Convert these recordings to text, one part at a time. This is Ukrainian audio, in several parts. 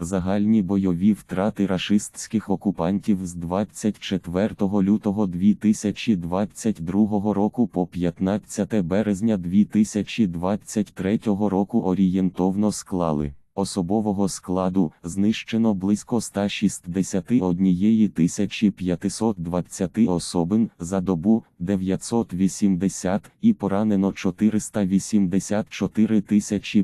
Загальні бойові втрати рашистських окупантів з 24 лютого 2022 року по 15 березня 2023 року орієнтовно склали. Особового складу знищено близько 161 520 особин за добу 980 і поранено 484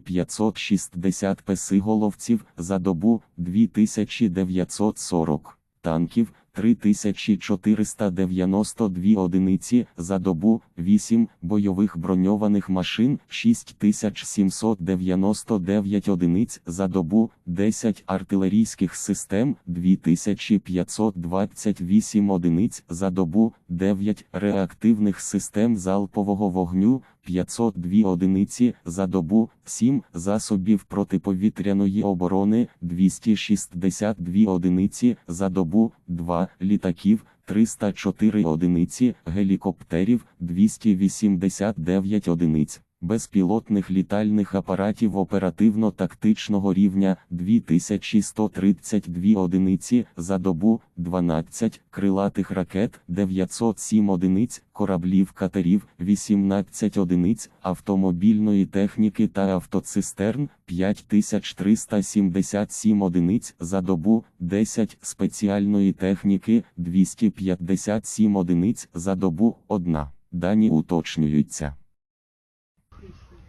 560 песиголовців за добу 2940 танків. 3492 одиниці за добу, 8 бойових броньованих машин, 6799 одиниць за добу, 10 артилерійських систем, 2528 одиниць за добу, 9 реактивних систем залпового вогню, 502 одиниці за добу, 7 засобів протиповітряної оборони, 262 одиниці за добу, 2 літаків, 304 одиниці, гелікоптерів, 289 одиниць. Безпілотних літальних апаратів оперативно-тактичного рівня 2132 одиниці за добу, 12 крилатих ракет, 907 одиниць, кораблів катерів, 18 одиниць, автомобільної техніки та автоцистерн, 5377 одиниць за добу, 10 спеціальної техніки, 257 одиниць за добу, 1. Дані уточнюються.